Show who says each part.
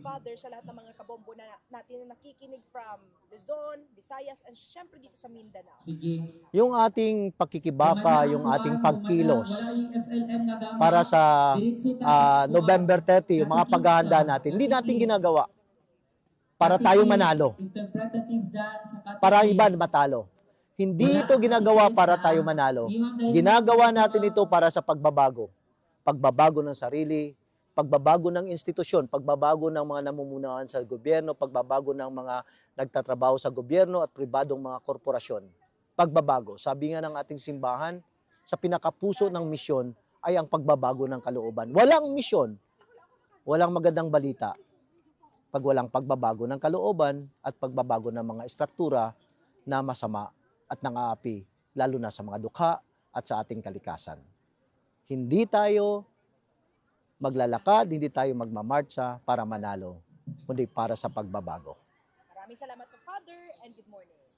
Speaker 1: Father, sa lahat ng mga kabombo na natin na nakikinig from Luzon, Visayas, and syempre dito sa Mindanao.
Speaker 2: Sige.
Speaker 3: Yung ating pakikibaka, yung ating pagkilos para sa ah, November 30, yung mga paghahanda natin, hindi natin ginagawa. Para tayo manalo, para iba matalo. Hindi ito ginagawa para tayo manalo. Ginagawa natin ito para sa pagbabago. Pagbabago ng sarili, pagbabago ng institusyon, pagbabago ng mga namumunuan sa gobyerno, pagbabago ng mga nagtatrabaho sa gobyerno at pribadong mga korporasyon. Pagbabago. Sabi nga ng ating simbahan, sa pinakapuso ng misyon ay ang pagbabago ng kalooban. Walang misyon, walang magandang balita pag walang pagbabago ng kalooban at pagbabago ng mga estruktura na masama at nangaapi, lalo na sa mga dukha at sa ating kalikasan. Hindi tayo maglalakad, hindi tayo magmamarcha para manalo, kundi para sa pagbabago.
Speaker 1: Maraming salamat po, Father, and good morning.